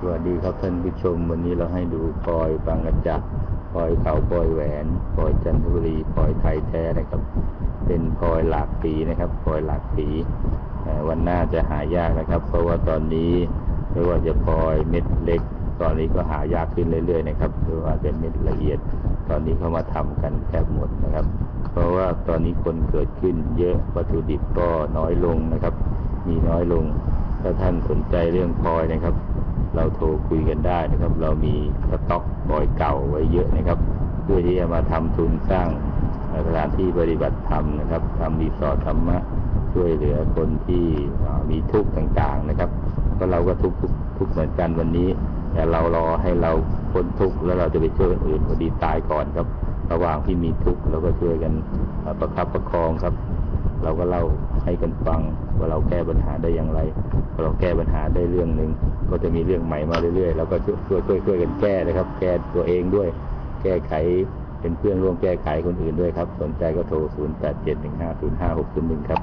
สวัสดีครับท่านผู้ชม วันนี้เราให้ดูพลอยบางกระจักพลอยเขาพลอยแหวนพลอยจันทบุรีพลอยไทยแท้นะครับ เป็นพลอยหลากสีนะครับพลอยหลากสีวันหน้าจะหายากนะครับ เพราะว่าตอนนี้ไม่ว่าจะพลอยเม็ดเล็ก ตอนนี้ก็หายากขึ้นเรื่อยๆนะครับหรือว่าจะเม็ดละเอียด ตอนนี้เขามาทำกันแทบหมดนะครับ เพราะว่าตอนนี้คนเกิดขึ้นเยอะวัตถุดิบก็น้อยลงนะครับ มีน้อยลงถ้าท่านสนใจเรื่องพลอยนะครับ เราโทรคุยกันได้นะครับ เรามีสต็อกพลอยเก่าไว้เยอะนะครับ เพื่อที่จะมาทำทุนสร้างสถานที่ปฏิบัติธรรมนะครับทำรีสอร์ทธรรมะช่วยเหลือคนที่มีทุกข์ต่างๆนะครับ ก็เราก็ทุกข์ทุกข์เหมือนกันวันนี้ แต่เรารอให้เราพ้นทุกข์แล้วเราจะไปช่วยคนอื่นพอดีตายก่อนครับ ระหว่างที่มีทุกข์เราก็ช่วยกันประคับประคองครับ เราก็เล่าให้กันฟังว่าเราแก้ปัญหาได้อย่างไรพอเราแก้ปัญหาได้เรื่องหนึ่งก็จะมีเรื่องใหม่มาเรื่อยๆ แล้วก็ช่วยช่วยช่วยกันแก้นะครับ แก้ตัวเองด้วย แก้ไขเป็นเพื่อนร่วมแก้ไขคนอื่นด้วยครับ สนใจก็โทร 0 8 7 1 5 0 5 6 0 1 ครับ